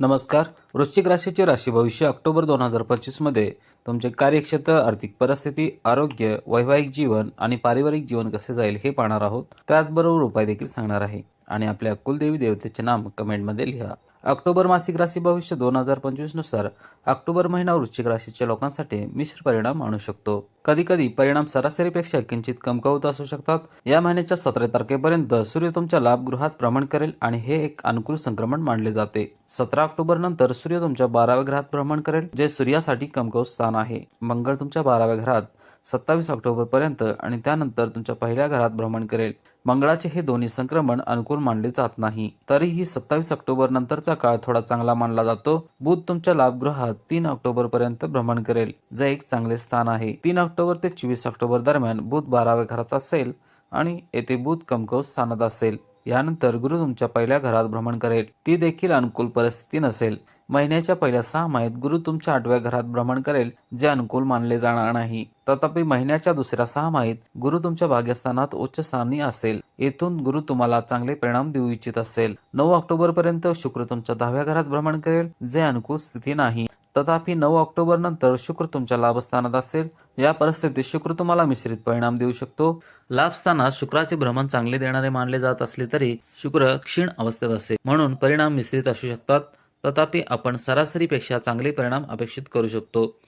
नमस्कार. वृश्चिक राशीचे राशी भविष्य ऑक्टोबर दोन हजार पंचवीसमध्ये तुमचे कार्यक्षेत्र आर्थिक परिस्थिती आरोग्य वैवाहिक जीवन आणि पारिवारिक जीवन कसे जाईल हे पाहणार आहोत. त्याचबरोबर उपाय देखील सांगणार आहे. आणि आपल्या कुलदेवी देवतेचे नाम कमेंटमध्ये लिहा. ऑक्टोबर मासिक राशी भविष्य दोन हजार पंचवीसनुसार. ऑक्टोबर महिना वृश्चिक राशीच्या लोकांसाठी मिश्र परिणाम आणू शकतो. कधी कधी परिणाम सरासरीपेक्षा किंचित कमकवत असू शकतात. या महिन्याच्या सतरा तारखेपर्यंत सूर्य तुमच्या लाभगृहात भ्रमण करेल आणि हे एक अनुकूल संक्रमण मानले जाते. सतरा ऑक्टोबर नंतर सूर्य तुमच्या बाराव्या घरात भ्रमण करेल जे सूर्यासाठी कमकवत स्थान आहे. मंगळ तुमच्या बाराव्या घरात सत्तावीस ऑक्टोबरपर्यंत आणि त्यानंतर तुमच्या पहिल्या घरात भ्रमण करेल. मंगळाचे हे दोन्ही संक्रमण अनुकूल मानले जात नाही. तरीही सत्तावीस ऑक्टोबर नंतरचा काळ थोडा चांगला मानला जातो. बुध तुमच्या लाभगृहात तीन ऑक्टोबर पर्यंत भ्रमण करेल जे एक चांगले स्थान आहे. तीन ऑक्टोबर ते चोवीस ऑक्टोबर दरम्यान बुध बाराव्या घरात असेल आणि येथे बुध कमकुवत स्थानात असेल. यानंतर गुरु तुमच्या पहिल्या घरात भ्रमण करेल. ती देखील अनुकूल परिस्थिती नसेल. महिन्याच्या पहिल्या सहा माहीत गुरु तुमच्या आठव्या घरात भ्रमण करेल जे अनुकूल मानले जाणार नाही. तथापि महिन्याच्या दुसऱ्या सहा माहीत गुरु तुमच्या भाग्यस्थानात उच्च स्थानी असेल. येथून गुरु तुम्हाला चांगले परिणाम देऊ इच्छित असेल. नऊ ऑक्टोबर पर्यंत शुक्र तुमच्या दहाव्या घरात भ्रमण करेल जे अनुकूल स्थिती नाही. तथापि नऊ ऑक्टोबर नंतर शुक्र तुमच्या लाभस्थानात असेल. या परिस्थितीत शुक्र तुम्हाला मिश्रित परिणाम देऊ शकतो. लाभस्थानात शुक्राचे भ्रमण चांगले देणारे मानले जात असले तरी शुक्र क्षीण अवस्थेत असेल. म्हणून परिणाम मिश्रित असू शकतात. तथापि आपण सरासरीपेक्षा चांगले परिणाम अपेक्षित करू शकतो.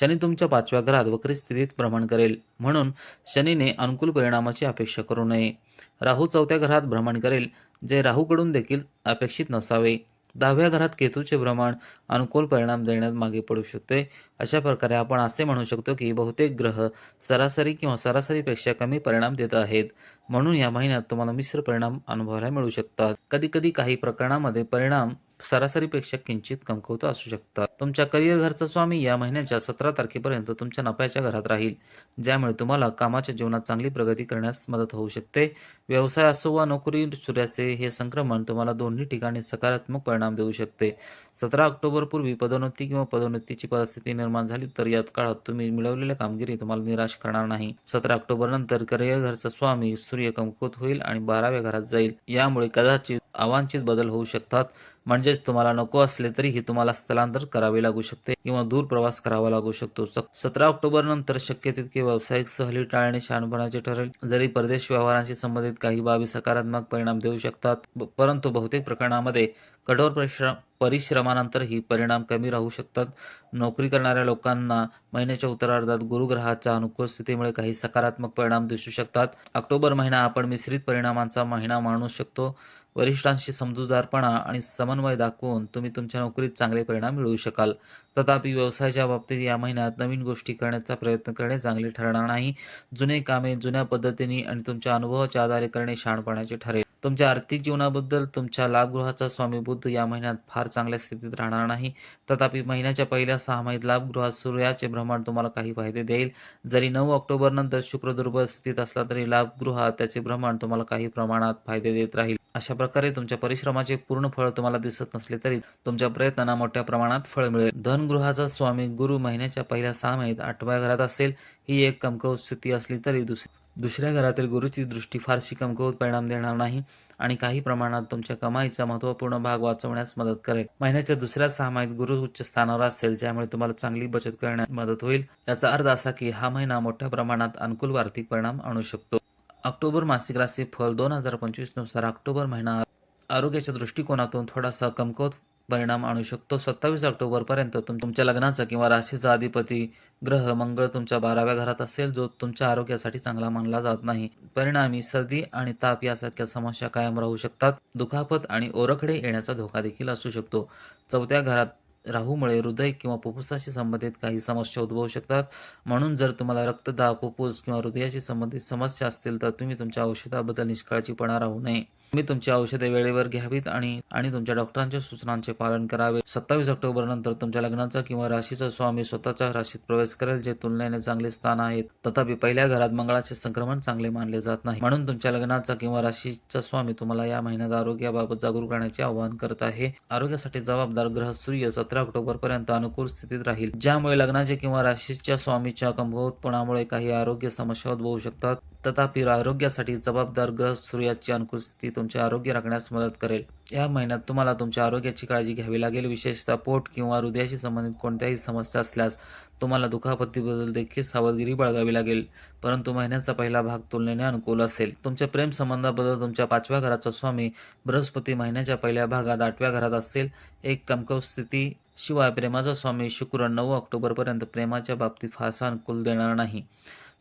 शनी तुमच्या पाचव्या घरात वक्री स्थितीत भ्रमण करेल. म्हणून शनीने अनुकूल परिणामाची अपेक्षा करू नये. राहू चौथ्या घरात भ्रमण करेल जे राहूकडून देखील अपेक्षित नसावे. दहाव्या घरात केतूचे भ्रमण अनुकूल परिणाम देण्यात मागे पडू शकते. अशा प्रकारे आपण असे म्हणू शकतो की बहुतेक ग्रह सरासरी किंवा सरासरीपेक्षा कमी परिणाम देत आहेत. म्हणून या महिन्यात तुम्हाला मिश्र परिणाम अनुभवायला मिळू शकतात. कधी कधी काही प्रकरणामध्ये परिणाम सरासरीपेक्षा किंचित कमकुवत असू शकतात. तुमच्या करिअर घरचा स्वामी या महिन्याच्या सतरा तारखेपर्यंत तुमच्या नफ्याच्या घरात राहील ज्यामुळे तुम्हाला कामाच्या जीवनात चांगली प्रगती करण्यास मदत होऊ शकते. व्यवसाय असो वा नोकरी सूर्याचे हे संक्रमण तुम्हाला दोन्ही ठिकाणी सकारात्मक परिणाम देऊ शकते. सतरा ऑक्टोबर पूर्वी पदोन्नती किंवा पदोन्नतीची परिस्थिती निर्माण झाली तर यात काळात तुम्ही मिळवलेल्या कामगिरी तुम्हाला निराश करणार नाही. सतरा ऑक्टोबर नंतर करिअर घरचा स्वामी सूर्य कमकुवत होईल आणि बाराव्या घरात जाईल. यामुळे कदाचित अवांछित बदल होऊ शकतात. म्हणजेच तुम्हाला नको असले तरीही तुम्हाला स्थलांतर करावे लागू शकते किंवा दूर प्रवास करावा लागू शकतो. सतरा ऑक्टोबर नंतर शक्य तितके व्यावसायिक सहली टाळणे शहाणपणाचे ठरेल. जरी परदेश व्यवहारांशी संबंधित काही बाबी सकारात्मक परिणाम देऊ शकतात परंतु बहुतेक प्रकरणामध्ये कठोर परिश्रम परिश्रमानंतरही परिणाम कमी राहू शकतात. नोकरी करणाऱ्या लोकांना महिन्याच्या उत्तरार्धात गुरुग्रहाच्या अनुकूल स्थितीमुळे काही सकारात्मक परिणाम दिसू शकतात. ऑक्टोबर महिना आपण मिश्रित परिणामांचा महिना मानू शकतो. वरिष्ठांशी समजूतदारपणा आणि समन्वय दाखवून तुम्ही तुमच्या नोकरीत चांगले परिणाम मिळवू शकाल. तथापि व्यवसायाच्या बाबतीत या महिन्यात नवीन गोष्टी करण्याचा प्रयत्न करणे चांगले ठरणार नाही. जुने कामे जुन्या पद्धतीने आणि तुमच्या अनुभवाच्या आधारे करणे शहाणपणाचे ठरेल. तुमच्या आर्थिक जीवनाबद्दल तुमच्या लाभगृहाचा स्वामी बुद्ध या महिन्यात फार चांगल्या स्थितीत राहणार नाही. तथापि महिन्याच्या पहिल्या सहा महिन्यात लाभगृहात सूर्याचे भ्रमण तुम्हाला काही फायदे देईल. जरी नऊ ऑक्टोबर नंतर शुक्र दुर्बल स्थितीत असला तरी लाभगृहात त्याचे भ्रमण तुम्हाला काही प्रमाणात फायदे देत राहील. अशा प्रकारे तुमच्या परिश्रमाचे पूर्ण फळ तुम्हाला दिसत नसले तरी तुमच्या प्रयत्नांना मोठ्या प्रमाणात फळ मिळेल. धनगृहाचा स्वामी गुरु महिन्याच्या पहिल्या सहा महिन्यात आठव्या घरात असेल ही एक कमकवत स्थिती असली तरी दुसरी दुसऱ्या घरातील गुरुची दृष्टी फारशी कमकुवत परिणाम देणार नाही आणि काही प्रमाणात तुमच्या कमाईचा महत्त्वपूर्ण भाग वाचवण्यास मदत करेल. महिन्याच्या दुसऱ्या सहामाहीत गुरु उच्च स्थानावर असेल ज्यामुळे तुम्हाला चांगली बचत करण्यात मदत होईल. याचा अर्थ असा की हा महिना मोठ्या प्रमाणात अनुकूल आर्थिक परिणाम आणू शकतो. ऑक्टोबर मासिक राशी फल दोन हजार पंचवीसनुसार ऑक्टोबर महिना आरोग्याच्या दृष्टिकोनातून थोडासा कमकुवत परिणाम आणू शकतो. सत्तावीस ऑक्टोबरपर्यंत तुम तुमच्या लग्नाचा किंवा राशीचा अधिपती ग्रह मंगळ तुमच्या बाराव्या घरात असेल जो तुमच्या आरोग्यासाठी चांगला मानला जात नाही. परिणामी सर्दी आणि ताप यासारख्या समस्या कायम राहू शकतात. दुखापत आणि ओरखडे येण्याचा धोका देखील असू शकतो. चौथ्या घरात राहूमुळे हृदय किंवा फुफ्फुसाशी संबंधित काही समस्या उद्भवू शकतात. म्हणून जर तुम्हाला रक्तदाब फुफ्फुस किंवा हृदयाशी संबंधित समस्या असतील तर तुम्ही तुमच्या औषधाबद्दल निष्काळजीपणा राहू नये. तुम्ही तुमची औषधे वेळेवर घ्यावीत आणि आणि तुमच्या डॉक्टरांच्या सूचनांचे पालन करावे. सत्तावीस ऑक्टोबर नंतर तुमच्या लग्नाचा किंवा राशीचा स्वामी स्वतःच्या राशीत प्रवेश करेल जे तुलनेने चांगले स्थान आहेत. तथापि पहिल्या घरात मंगळाचे संक्रमण चांगले मानले जात नाही. म्हणून तुमच्या लग्नाचा किंवा राशीचा स्वामी तुम्हाला या महिन्यात आरोग्याबाबत जागरूक राहण्याचे आवाहन करत आहे. आरोग्यासाठी जबाबदार ग्रह सूर्य सतरा ऑक्टोबर पर्यंत अनुकूल स्थितीत राहील. ज्यामुळे लग्नाचे किंवा राशीच्या स्वामीच्या कमकुवतपणामुळे काही आरोग्य समस्या उद्भवू शकतात. तथापि आरोग्यासाठी जबाबदार ग्रह सूर्याची अनुकूल स्थिती तुमचे आरोग्य राखण्यास मदत करेल. या महिन्यात तुम्हाला तुमच्या आरोग्याची काळजी घ्यावी लागेल. विशेषतः पोट किंवा हृदयाशी संबंधित कोणत्याही समस्या असल्यास तुम्हाला दुखापतीबद्दल देखील सावधगिरी बाळगावी लागेल. परंतु महिन्याचा पहिला भाग तुलनेने अनुकूल असेल. तुमच्या प्रेम संबंधाबद्दल तुमच्या पाचव्या घराचा स्वामी बृहस्पती महिन्याच्या पहिल्या भागात आठव्या घरात असेल. एक कमकव स्थिती शिवाय प्रेमाचा स्वामी शुक्र नऊ ऑक्टोबरपर्यंत प्रेमाच्या बाबतीत फारसा अनुकूल देणार नाही.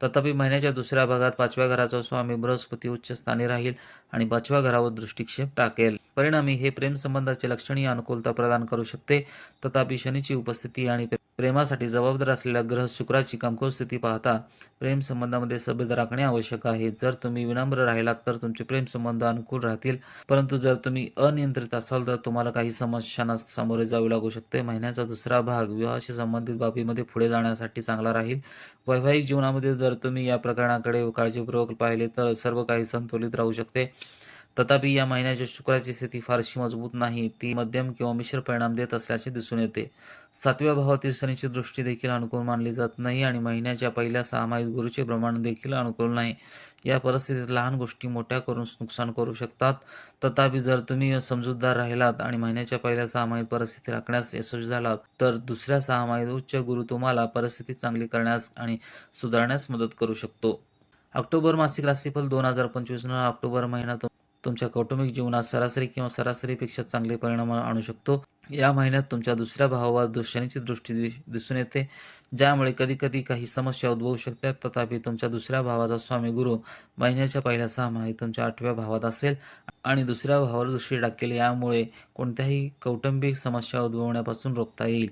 तथापि महिन्याच्या दुसऱ्या भागात पाचव्या घराचा स्वामी बृहस्पती उच्च स्थानी राहील आणि पाचव्या घरावर दृष्टिक्षेप टाकेल. परिणामी हे प्रेम संबंधाचे लक्षणीय अनुकूलता प्रदान करू शकते. तथापि शनीची उपस्थिती आणि प्रेमासाठी जबाबदार असलेल्या ग्रह शुक्राची कमकुवत स्थिती पाहता प्रेम संबंधामध्ये सभ्यता राखणे आवश्यक आहे. जर तुम्ही विनम्र राहिलात तर तुमचे प्रेम संबंध अनुकूल राहतील. परंतु जर तुम्ही अनियंत्रित असाल तर तुम्हाला काही समस्यांना सामोरे जावे लागू शकते. महिन्याचा दुसरा भाग विवाहाशी संबंधित बाबीमध्ये पुढे जाण्यासाठी चांगला राहील. वैवाहिक जीवनामध्ये जर जर तुम्ही या प्रकरणाकडे काळजीपूर्वक पाहिले तर सर्व काही संतुलित राहू शकते. तथापि या महिन्याच्या शुक्राची स्थिती फारशी मजबूत नाही. ती मध्यम किंवा मिश्र परिणाम देत असल्याचे दिसून येते. सातव्या भावातील शनीची दृष्टी देखील अनुकूल मानली जात नाही आणि महिन्याच्या पहिल्या सहामाहीत गुरुचे प्रमाण देखील अनुकूल नाही. या परिस्थितीत लहान गोष्टी मोठ्या करून नुकसान करू शकतात. तथापि जर तुम्ही समजूतदार राहिलात आणि महिन्याच्या पहिल्या सहामाहीत परिस्थिती राखण्यास यशस्वी झालात तर दुसऱ्या सहामाहीत उच्च गुरु तुम्हाला परिस्थिती चांगली करण्यास आणि सुधारण्यास मदत करू शकतो. ऑक्टोबर मासिक राशीफल दोन हजार पंचवीस ऑक्टोबर महिना तुमच्या कौटुंबिक जीवनात सरासरी किंवा सरासरीपेक्षा चांगले परिणाम आणू शकतो. या महिन्यात तुमच्या दुसऱ्या भावावर दुशनीची दृष्टी दि- दिसून येते. ज्यामुळे कधीकधी काही समस्या उद्भवू शकतात. तथापि तुमच्या दुसऱ्या भावाचा स्वामी गुरु महिन्याच्या पहिल्या सहामाहीत तुमच्या आठव्या भावात असेल. आणि दुसऱ्या भावावर दृष्टी टाकेल यामुळे कोणत्याही कौटुंबिक समस्या उद्भवण्यापासून रोखता येईल.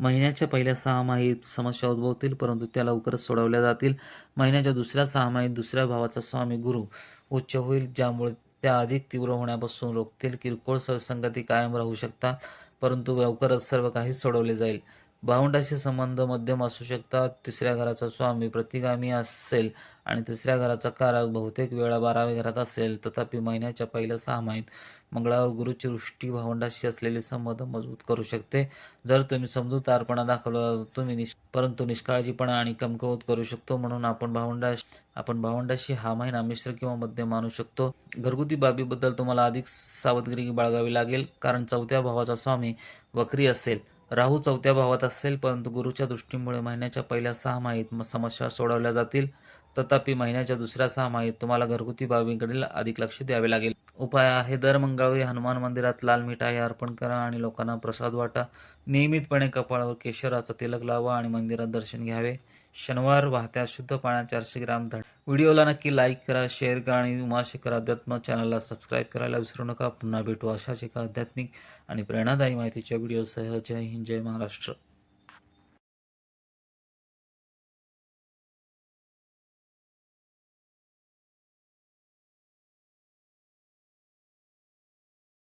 महिन्याच्या पहिल्या सहामाहीत समस्या उद्भवतील परंतु त्या लवकरच सोडवल्या जातील. महिन्याच्या दुसऱ्या सहामाहीत दुसऱ्या भावाचा स्वामी गुरु उच्च होईल ज्यामुळे त्या अधिक तीव्र होण्यापासून रोखतील. किरकोळ सरसंगती कायम राहू शकतात परंतु लवकरच सर्व काही सोडवले जाईल. भावंडाशी संबंध मध्यम असू शकतात. तिसऱ्या घराचा स्वामी प्रतिगामी असेल आणि तिसऱ्या घराचा कारक बहुतेक वेळा बाराव्या घरात असेल. तथापि महिन्याच्या पहिल्या सहामाहीत मंगळावर गुरुची वृष्टी भावंडाशी असलेले संबंध मजबूत करू शकते. जर तुम्ही समजूतारपणा दाखवला तुम्ही निष् परंतु निष्काळजीपणा आणि कमकवत करू शकतो म्हणून आपण भावंडाश आपण भावंडाशी हा महिना मिश्र किंवा मध्यम मानू शकतो. घरगुती बाबीबद्दल तुम्हाला अधिक सावधगिरी बाळगावी लागेल कारण चौथ्या भावाचा स्वामी वक्री असेल. राहू चौथ्या भावात असेल परंतु गुरुच्या दृष्टीमुळे महिन्याच्या पहिल्या सहामाहीत मग समस्या सोडवल्या जातील. तथापि महिन्याच्या दुसऱ्या सहामाहीत तुम्हाला घरगुती बाबींकडे अधिक लक्ष द्यावे लागेल. उपाय आहे दर मंगळवारी हनुमान मंदिरात लाल मिठाई अर्पण करा आणि लोकांना प्रसाद वाटा. नियमितपणे कपाळावर केशराचा तिलक लावा आणि मंदिरात दर्शन घ्यावे. शनिवार वाहत्या शुद्ध पाण्यात चारशे ग्राम धड. व्हिडिओला नक्की लाईक करा शेअर करा आणि उमाशेखर अध्यात्म चॅनलला सबस्क्राईब करायला विसरू नका. पुन्हा भेटू अशाच एका आध्यात्मिक आणि प्रेरणादायी माहितीच्या व्हिडिओसह. जय हिंद जय महाराष्ट्र.